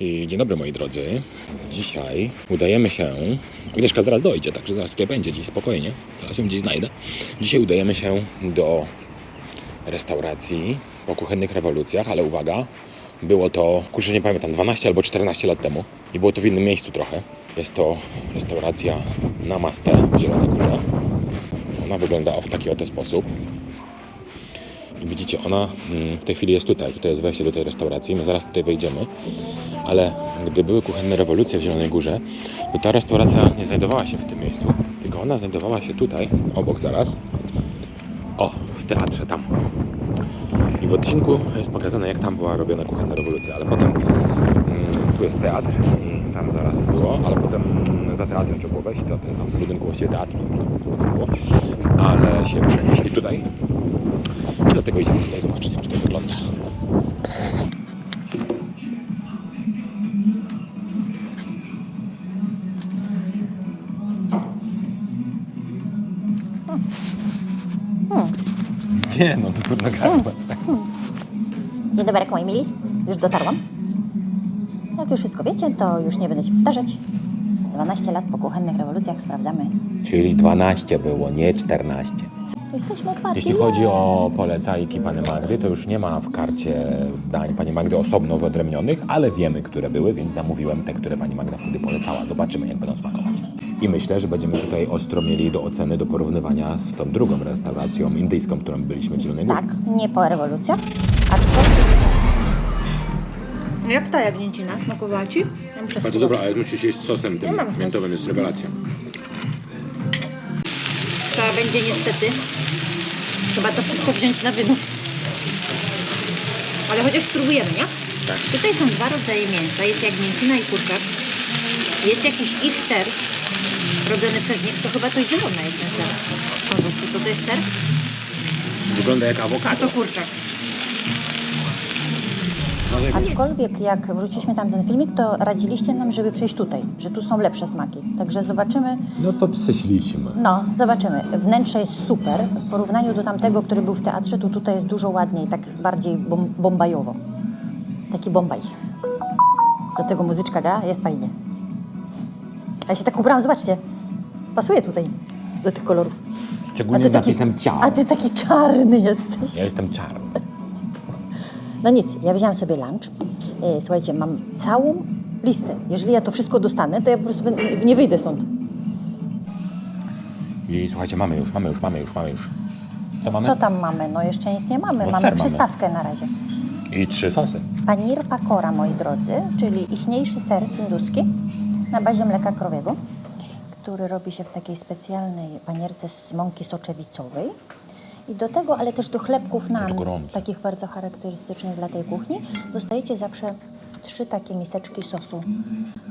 I dzień dobry moi drodzy. Dzisiaj udajemy się. Agnieszka zaraz dojdzie, także zaraz tutaj będzie gdzieś spokojnie. Zaraz ją gdzieś znajdę. Dzisiaj udajemy się do restauracji po kuchennych rewolucjach, ale uwaga, było to, kurczę nie pamiętam, 12 albo 14 lat temu i było to w innym miejscu trochę. Jest to restauracja Namaste w Zielonej Górze. Ona wygląda w taki oto sposób. Widzicie, ona mm, w tej chwili jest tutaj. Tutaj jest wejście do tej restauracji. My zaraz tutaj wejdziemy. Ale gdy były kuchenne rewolucje w Zielonej Górze, to ta restauracja nie znajdowała się w tym miejscu, tylko ona znajdowała się tutaj, obok zaraz. O, w teatrze tam. I w odcinku jest pokazane, jak tam była robiona kuchenna rewolucja, ale potem mm, tu jest teatr i tam zaraz było, ale potem za teatrem trzeba było wejść, to, tam w budynku właściwie teatru było, ale się przenieśli tutaj. I dlatego idziemy tutaj zobaczyć, jak tutaj wygląda. Nie no, to trudno gardła. Dzień dobry, moi mili. Już dotarłam. Jak już wszystko wiecie, to już nie będę się powtarzać. 12 lat po kuchennych rewolucjach sprawdzamy. Czyli 12 było, nie 14. Jesteśmy otwarci. Jeśli chodzi o polecajki Pani Magdy, to już nie ma w karcie dań Pani Magdy osobno wyodrębnionych, ale wiemy, które były, więc zamówiłem te, które Pani Magda wtedy polecała. Zobaczymy, jak będą smakować. I myślę, że będziemy tutaj ostro mieli do oceny, do porównywania z tą drugą restauracją indyjską, którą byliśmy w Zielonej Górze. Tak, nie po rewolucjach, aczkolwiek... Jak ta jagnięcina smakowała Ci? Ja muszę Bardzo dobra, ale musisz jeść z sosem tym mam sos. miętowym, jest rewelacja. Trzeba będzie niestety chyba to wszystko wziąć na wynos. Ale chociaż spróbujemy, nie? Tak. Tutaj są dwa rodzaje mięsa. Jest jagnięcina i kurczak. Jest jakiś ich ser robiony przez nich. To chyba to zielone jest ten ser. Kogo, czy to, to jest ser? Wygląda jak awokado. to kurczak. Aczkolwiek jak wrzuciliśmy tam ten filmik, to radziliście nam, żeby przyjść tutaj, że tu są lepsze smaki. Także zobaczymy, No to psyśliśmy. no, zobaczymy. Wnętrze jest super. W porównaniu do tamtego, który był w teatrze, to tutaj jest dużo ładniej, tak bardziej bom bombajowo. Taki bombaj. Do tego muzyczka gra, jest fajnie. Ja się tak ubrałam, zobaczcie. Pasuje tutaj do tych kolorów. Szczególnie napisem ciało. a ty taki czarny jesteś. Ja jestem czarny. No nic, ja wziąłam sobie lunch. E, Słuchajcie, mam całą listę. Jeżeli ja to wszystko dostanę, to ja po prostu nie wyjdę stąd. I słuchajcie, mamy już, mamy już, mamy już, mamy już. Co mamy? Co tam mamy? No jeszcze nic nie mamy. No mamy ser mamy. przystawkę na razie. I trzy sosy. Panir pakora, moi drodzy, czyli ichniejszy ser hinduski na bazie mleka krowiego, który robi się w takiej specjalnej panierce z mąki soczewicowej. I do tego, ale też do chlebków nan, takich bardzo charakterystycznych dla tej kuchni, dostajecie zawsze trzy takie miseczki sosu.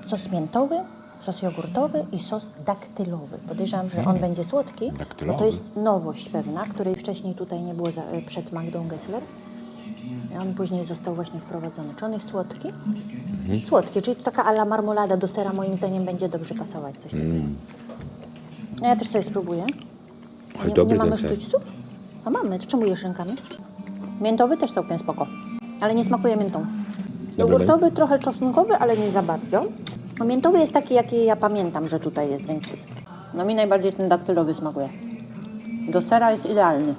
Sos miętowy, sos jogurtowy i sos daktylowy. Podejrzewam, że on będzie słodki, bo to jest nowość pewna, której wcześniej tutaj nie było za, przed Magdą Gessler. On później został właśnie wprowadzony. Czy on jest słodki? Mhm. Słodki, czyli to taka ala marmolada do sera moim zdaniem będzie dobrze pasować. Coś takiego. No ja też sobie spróbuję. Nie, nie mamy sztućców? A mamy, to czemu jesz rękami? Miętowy też całkiem spoko, ale nie smakuje miętą. Jogurtowy trochę czosnkowy, ale nie za bardzo. A miętowy jest taki, jaki ja pamiętam, że tutaj jest, więc no mi najbardziej ten daktylowy smakuje. Do sera jest idealny.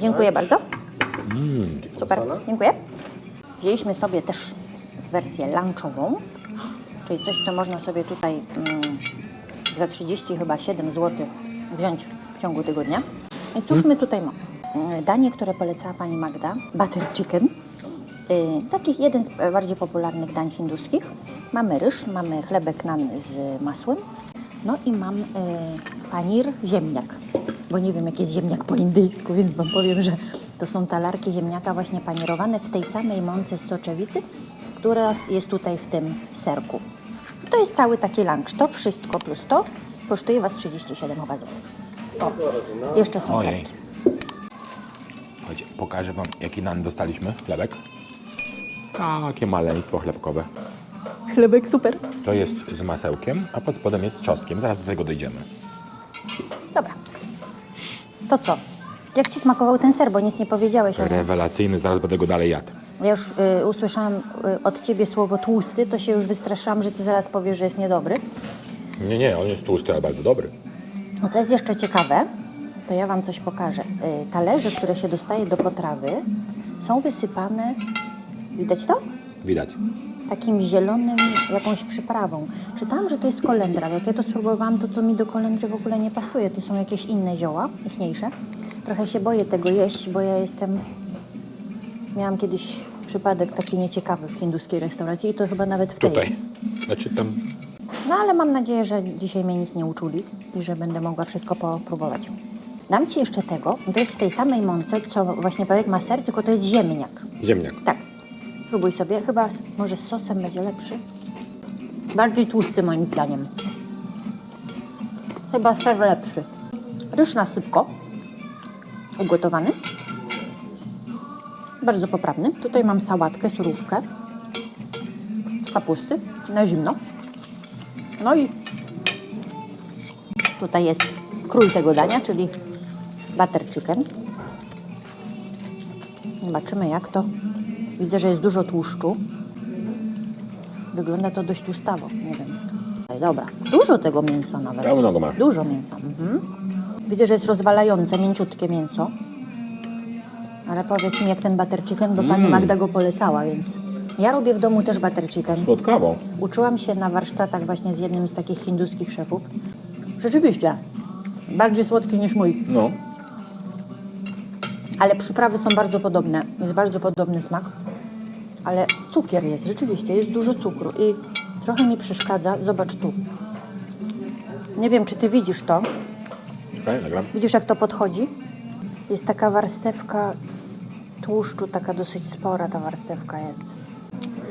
Dziękuję bardzo. Super, dziękuję. Wzięliśmy sobie też wersję lunchową, czyli coś, co można sobie tutaj mm, za 30 chyba 7 zł wziąć w ciągu tygodnia. I cóż my tutaj mamy? Mm, Danie, które polecała pani Magda, butter chicken. Y, takich jeden z e, bardziej popularnych dań hinduskich. Mamy ryż, mamy chlebek nan z masłem, no i mam panir ziemniak, bo nie wiem jak jest ziemniak po indyjsku, więc wam powiem, że to są talarki ziemniaka właśnie panierowane w tej samej mące z soczewicy, która jest tutaj w tym serku. To jest cały taki lunch. To wszystko plus to kosztuje Was 37 chyba złotych. O, jeszcze są Ojej. chlebki. Chodźcie, pokażę wam, jaki nan dostaliśmy, chlebek. Takie maleństwo chlebkowe. Chlebek super. To jest z masełkiem, a pod spodem jest z czosnkiem. Zaraz do tego dojdziemy. Dobra. To co? Jak Ci smakował ten ser, bo nic nie powiedziałeś o nim. Rewelacyjny, zaraz będę go dalej jadł. Ja już y, usłyszałam y, od ciebie słowo tłusty, to się już wystraszyłam, że ty zaraz powiesz, że jest niedobry. Nie, nie, on jest tłusty, ale bardzo dobry. No, Co jest jeszcze ciekawe, to ja Wam coś pokażę. Y, Talerze, które się dostaje do potrawy, są wysypane, widać to? Widać. Takim zielonym, jakąś przyprawą. Czytałam, że to jest kolendra. Jak ja to spróbowałam, to to mi do kolendry w ogóle nie pasuje. To są jakieś inne zioła, jaśniejsze. Trochę się boję tego jeść, bo ja jestem... Miałam kiedyś przypadek taki nieciekawy w hinduskiej restauracji i to chyba nawet w tej. Tutaj. Znaczy tam No ale mam nadzieję, że dzisiaj mnie nic nie uczuli i że będę mogła wszystko popróbować. Dam Ci jeszcze tego. To jest z tej samej mące, co właśnie Pawek ma ser, tylko to jest ziemniak. ziemniak. Tak. Próbuj sobie. Chyba z- może z sosem będzie lepszy. Bardziej tłusty moim zdaniem. Chyba ser lepszy. Ryż na sypko. Ugotowany. Bardzo poprawny. Tutaj mam sałatkę, surówkę. Z kapusty. Na zimno. No i tutaj jest król tego dania, czyli butter chicken. Zobaczymy jak to. Widzę, że jest dużo tłuszczu. Wygląda to dość tłustawo, nie wiem. Dobra, dużo tego mięsa nawet. Pełno go masz. Dużo mięsa. Mhm. Widzę, że jest rozwalające, mięciutkie mięso. Ale powiedz mi, jak ten butter chicken, bo pani Magda go polecała, więc... Ja robię w domu też butter chicken. Słodkawo. Uczyłam się na warsztatach właśnie z jednym z takich hinduskich szefów. Rzeczywiście, bardziej słodki niż mój, No. ale przyprawy są bardzo podobne. Jest bardzo podobny smak, ale cukier jest, rzeczywiście, jest dużo cukru i trochę mi przeszkadza. Zobacz tu. Nie wiem, czy ty widzisz to. Okej, nagram. Widzisz, jak to podchodzi? Jest taka warstewka tłuszczu, taka dosyć spora ta warstewka jest.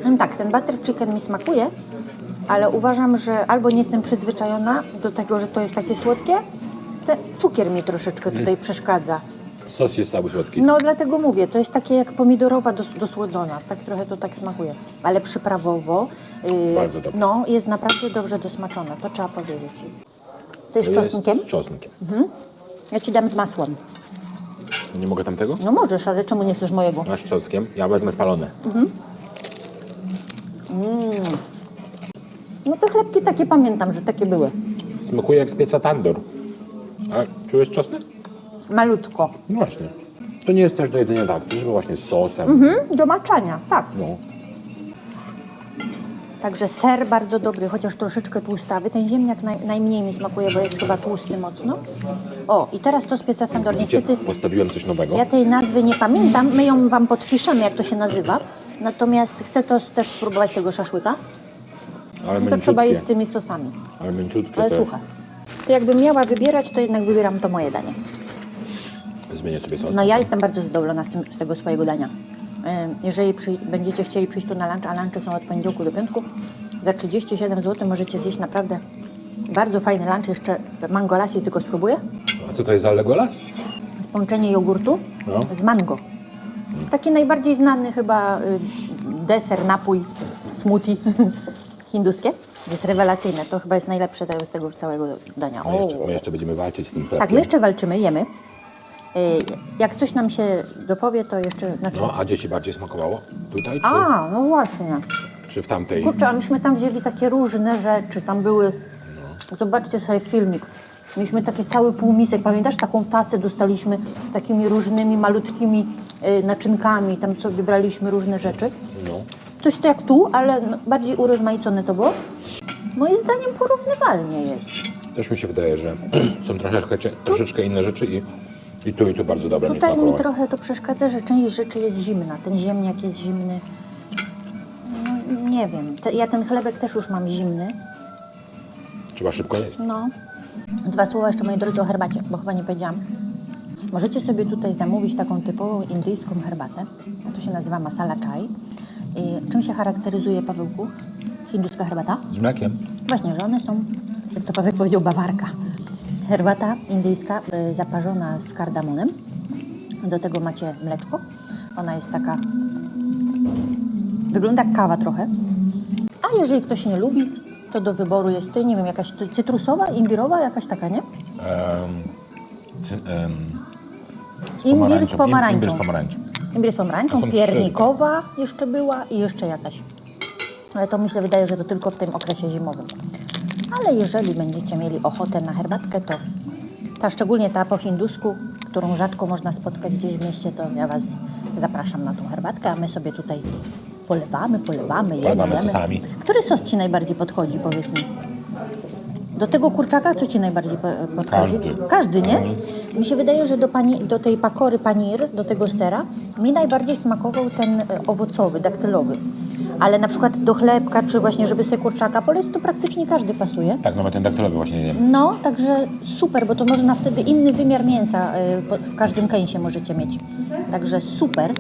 No tak, ten butter chicken mi smakuje, ale uważam, że albo nie jestem przyzwyczajona do tego, że to jest takie słodkie, ten cukier mi troszeczkę tutaj przeszkadza. Sos jest cały słodki. No dlatego mówię, to jest takie jak pomidorowa dos, dosłodzona, tak trochę to tak smakuje, ale przyprawowo yy, Bardzo dobre. no, jest naprawdę dobrze dosmaczona, to trzeba powiedzieć. To jest To czosnkiem? Z czosnkiem. Ja ci dam z masłem. Nie mogę tamtego? No możesz, ale czemu nie chcesz mojego? Masz czosnkiem, ja wezmę spalone. No te chlebki takie pamiętam, że takie były. Smakuje jak z pieca tandur. A czujesz czosnek? Malutko. No właśnie. To nie jest też do jedzenia tak, żeby właśnie z sosem. Mhm, do maczania, tak. No. Także ser bardzo dobry, chociaż troszeczkę tłustawy. Ten ziemniak naj, najmniej mi smakuje, bo jest chyba tłusty mocno. O, i teraz to z pieca tandoor. Widzicie, Niestety postawiłem coś nowego. ja tej nazwy nie pamiętam. My ją wam podpiszemy, jak to się nazywa. Natomiast chcę to też spróbować tego szaszłyka. Ale No to trzeba jeść z tymi sosami. Ale mięciutkie Ale te- słuchaj. To jakbym miała wybierać, to jednak wybieram to moje danie. Zmienię sobie sos. No ja jestem bardzo zadowolona z, tym, z tego swojego dania. Jeżeli przy, będziecie chcieli przyjść tu na lunch, a lunchy są od poniedziałku do piątku, za 37 zł możecie zjeść naprawdę bardzo fajny lunch. Jeszcze mango lassi tylko spróbuję. A co to jest za Legolas? Połączenie jogurtu No. z mango. Taki najbardziej znany chyba y, deser, napój, smoothie hinduskie. Jest rewelacyjne. To chyba jest najlepsze z tego całego dania. My jeszcze, my jeszcze będziemy walczyć z tym chlebkiem. Tak, my jeszcze walczymy, jemy. Y, Jak coś nam się dopowie, to jeszcze... Znaczy... No, a gdzie ci bardziej smakowało? Tutaj czy, A, no właśnie. czy w tamtej? Kurczę, a myśmy tam wzięli takie różne rzeczy. Tam były. Zobaczcie sobie filmik. Mieliśmy taki cały półmisek. Pamiętasz, taką tacę dostaliśmy z takimi różnymi malutkimi y, naczynkami. Tam sobie braliśmy różne rzeczy. No. Coś to jak tu, ale no, bardziej urozmaicone to było. Moim zdaniem porównywalnie jest. Też mi się wydaje, że są troszeczkę, troszeczkę inne rzeczy i, i tu i tu bardzo dobre mi Tutaj mi trochę to przeszkadza, że część rzeczy jest zimna. Ten ziemniak jest zimny. No, nie wiem. Te, ja ten chlebek też już mam zimny. Trzeba szybko jeść. No. Dwa słowa jeszcze, moi drodzy, o herbacie, bo chyba nie powiedziałam. Możecie sobie tutaj zamówić taką typową indyjską herbatę. To się nazywa masala chai. I czym się charakteryzuje, Pawełku, hinduska herbata? Z mlekiem. Właśnie, że one są, jak to Paweł powiedział, bawarka. Herbata indyjska y, zaparzona z kardamonem. Do tego macie mleczko. Ona jest taka... Wygląda jak kawa trochę. A jeżeli ktoś nie lubi, to do wyboru jest, to nie wiem, jakaś cytrusowa, imbirowa, jakaś taka, nie? Em, cy, em, z Imbir z pomarańczą. Im- pomarańczą. Imbir z pomarańczą. Imbir z To pomarańczą, są trzy. piernikowa jeszcze była i jeszcze jakaś. Ale to mi się wydaje, że to tylko w tym okresie zimowym. Ale jeżeli będziecie mieli ochotę na herbatkę, to ta szczególnie ta po hindusku, którą rzadko można spotkać gdzieś w mieście, to ja Was zapraszam na tą herbatkę, a my sobie tutaj polewamy, polewamy, jemy, Polewamy jemy. sosami. Który sos Ci najbardziej podchodzi, powiedz mi? Do tego kurczaka co Ci najbardziej po- podchodzi? Każdy. Nie? Mhm. Mi się wydaje, że do, pani, do tej pakory panir, do tego sera, mi najbardziej smakował ten e, owocowy, daktylowy. Ale na przykład do chlebka, czy właśnie żeby sobie kurczaka poleć, to praktycznie każdy pasuje. Tak, nawet ten daktylowy właśnie nie wiem. No, także super, bo to można wtedy inny wymiar mięsa y, po- w każdym kęsie możecie mieć. Także super,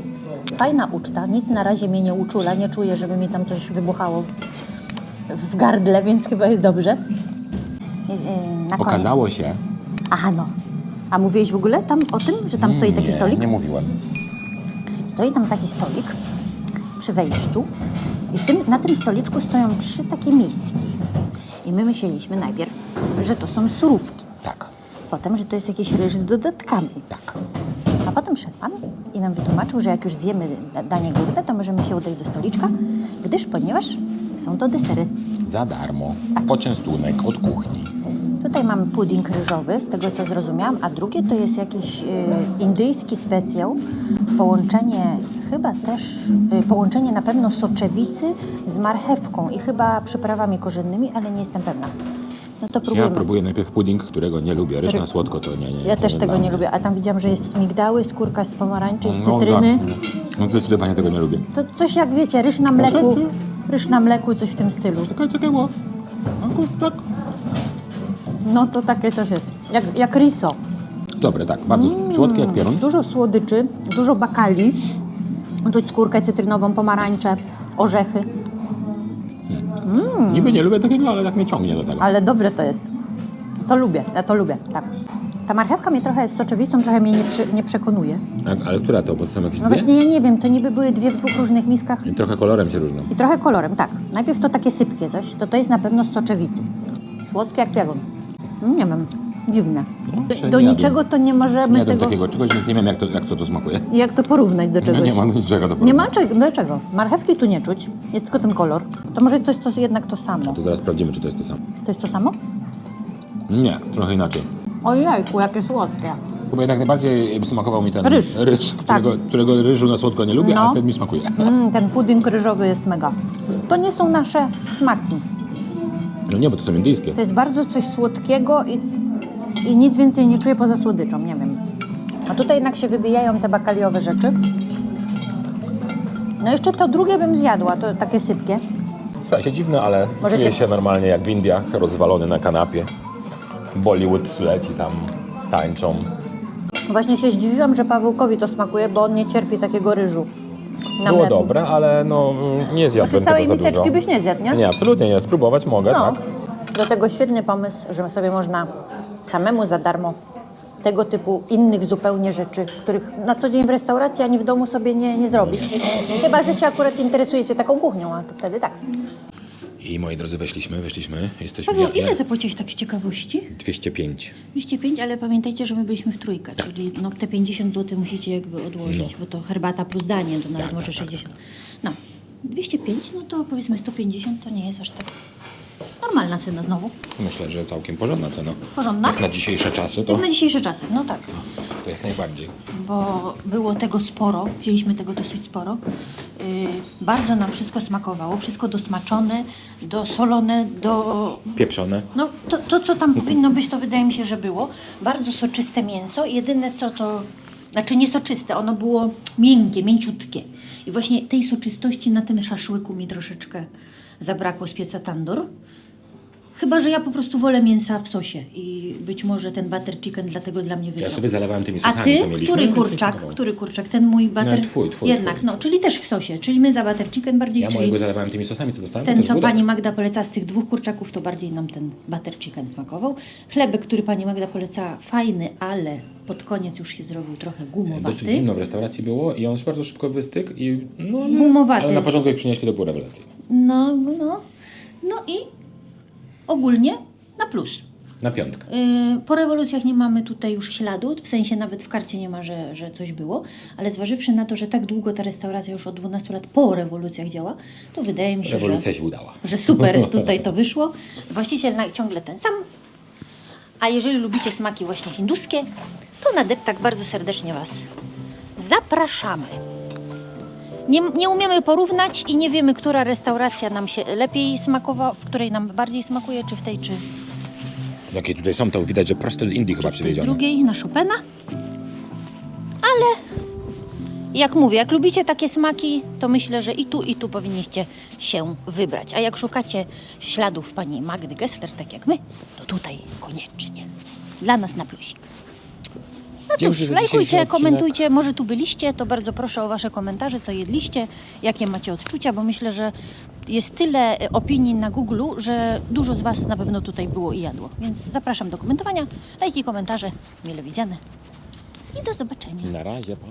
fajna uczta, nic na razie mnie nie uczula, nie czuję, żeby mi tam coś wybuchało w, w gardle, więc chyba jest dobrze. Y, y, Na koniec. Okazało się... Aha, no. A mówiłeś w ogóle tam o tym, że tam stoi taki nie, stolik? nie mówiłem. Stoi tam taki stolik przy wejściu i w tym, na tym stoliczku stoją trzy takie miski. I my myśleliśmy najpierw, że to są surówki. Tak, Potem, że to jest jakiś ryż z dodatkami. tak. A potem szedł pan i nam wytłumaczył, że jak już zjemy da- danie główne, to możemy się udać do stoliczka, gdyż ponieważ są to desery. Za darmo. Poczęstunek od kuchni. Tutaj mamy pudding ryżowy, z tego co zrozumiałam, a drugie to jest jakiś y, indyjski specjał, połączenie chyba też, y, połączenie na pewno soczewicy z marchewką i chyba przyprawami korzennymi, ale nie jestem pewna. No to Ja próbuję najpierw pudding, którego nie lubię. Ryż Ry- na słodko to nie, nie. Ja to też tego dla nie mnie. lubię, a tam widziałam, że jest z migdały, skórka z pomarańczy, z No, cytryny. tak. No zdecydowanie tego nie lubię. To coś jak wiecie, ryż na mleku, ryż na mleku, coś w tym stylu. Czekaj, czekaj, bo... Tak. No to takie coś jest, jak, jak riso. Dobre, tak. Bardzo słodkie jak pierun. Dużo słodyczy, dużo bakali, czuć skórkę cytrynową, pomarańcze, orzechy, Niby nie lubię takiego, ale tak mnie ciągnie do tego. ale dobre to jest. To lubię, ja to lubię, tak. Ta marchewka mnie trochę z soczewicą, trochę mnie nie, przy, nie przekonuje. Tak, ale która to? Bo to są jakieś No dwie? właśnie, ja nie wiem, to niby były dwie w dwóch różnych miskach I trochę kolorem się różnią. i trochę kolorem, tak. Najpierw to takie sypkie coś, to to jest na pewno z soczewicy. Słodkie jak pierun. Mm, Nie wiem, dziwne. No, Do, niczego to nie możemy Nie jadłem tego... takiego czegoś, więc nie wiem jak to, jak to, to smakuje. Jak to porównać do No czegoś? nie ma do niczego do Nie ma do czego? Marchewki tu nie czuć, jest tylko ten kolor. To może to jest to jednak to samo. To zaraz sprawdzimy, czy to jest to samo. To jest to samo? Nie, trochę inaczej. Ojejku, jakie słodkie. Chyba jednak najbardziej smakował mi ten Ryż. ryż którego, którego ryżu na słodko nie lubię, No. a ten mi smakuje. Mm, ten pudding ryżowy jest mega. To nie są nasze smaki. No nie, bo to są indyjskie. To jest bardzo coś słodkiego i, i nic więcej nie czuję poza słodyczą, nie wiem. A tutaj jednak się wybijają te bakaliowe rzeczy. No jeszcze to drugie bym zjadła, to takie sypkie. Słuchajcie, dziwne, ale Możecie- czuję się normalnie jak w Indiach, rozwalony na kanapie. Bollywood leci tam, tańczą. Właśnie się zdziwiłam, że Pawełkowi to smakuje, bo on nie cierpi takiego ryżu. na Było mleku. dobre, ale no nie zjadłem Znaczy całej tego za miseczki byś nie zjadł, nie? Nie, absolutnie nie. Spróbować mogę, No. tak. Do tego świetny pomysł, że sobie można samemu za darmo tego typu innych zupełnie rzeczy, których na co dzień w restauracji ani w domu sobie nie, nie zrobisz. Chyba, że się akurat interesujecie taką kuchnią, a to wtedy tak. I moi drodzy, weszliśmy, weszliśmy. Jesteśmy Paweł, ja, ile ja, zapłaciłeś tak z ciekawości? 205. 205, ale pamiętajcie, że my byliśmy w trójkę, czyli no, te 50 zł musicie jakby odłożyć, bo to herbata plus danie, to nawet Tak, może tak, tak. 60. No, 205, no to powiedzmy 150 to nie jest aż tak normalna cena znowu. Myślę, że całkiem porządna cena. Porządna? Jak na dzisiejsze czasy, to, Jak na dzisiejsze czasy, no tak. to jak najbardziej. bo było tego sporo, wzięliśmy tego dosyć sporo. Yy, bardzo nam wszystko smakowało, wszystko dosmaczone, dosolone, do... Pieprzone. No to, to, co tam powinno być, to wydaje mi się, że było. Bardzo soczyste mięso. Jedyne co to... Znaczy nie soczyste, ono było miękkie, mięciutkie. I właśnie tej soczystości na tym szaszłyku mi troszeczkę zabrakło z pieca tandur. Chyba, że ja po prostu wolę mięsa w sosie i być może ten butter chicken dlatego dla mnie wygrał. Ja sobie zalewałem tymi A sosami, ty, co mieliśmy. który więc mi kurczak? smakowało. Który kurczak? Ten mój butter? Nie, twój, twój, Jednak, twój. no, czyli też w sosie. Czyli my za butter chicken bardziej, Ja czyli mojego zalewałem tymi sosami, co dostałem. ten, co pani. Magda poleca z tych dwóch kurczaków, to bardziej nam ten butter chicken smakował. Chlebek, który pani Magda polecała, fajny, ale pod koniec już się zrobił trochę gumowaty. Dosyć zimno w restauracji było i on bardzo szybko wystygł i no, ale, Gumowaty. ale na początku jak przynieśli to było rewelacyjne. No, no. No i ogólnie na plus. Na piątkę. Yy, Po rewolucjach nie mamy tutaj już śladu, w sensie nawet w karcie nie ma, że, że coś było, ale zważywszy na to, że tak długo ta restauracja już od 12 lat po rewolucjach działa, to wydaje mi się, że, Rewolucja się udała. że super tutaj to wyszło. Właściciel ciągle ten sam. A jeżeli lubicie smaki właśnie hinduskie, to na deptak bardzo serdecznie Was zapraszamy. Nie, nie umiemy porównać i nie wiemy, która restauracja nam się lepiej smakowała, w której nam bardziej smakuje, czy w tej, czy Jakie tutaj są, to widać, że prosto z Indii chyba w tej przywiezione. drugiej na Chopina. Ale jak mówię, jak lubicie takie smaki, to myślę, że i tu, i tu powinniście się wybrać. A jak szukacie śladów pani Magdy Gessler, tak jak my, to tutaj koniecznie. Dla nas na plusik. No Dziękuję cóż, lajkujcie, odcinek. komentujcie, może tu byliście, to bardzo proszę o Wasze komentarze, co jedliście, jakie macie odczucia, bo myślę, że jest tyle e, opinii na Google, że dużo z Was na pewno tutaj było i jadło. Więc zapraszam do komentowania, lajki, komentarze, mile widziane i do zobaczenia. Na razie, pa.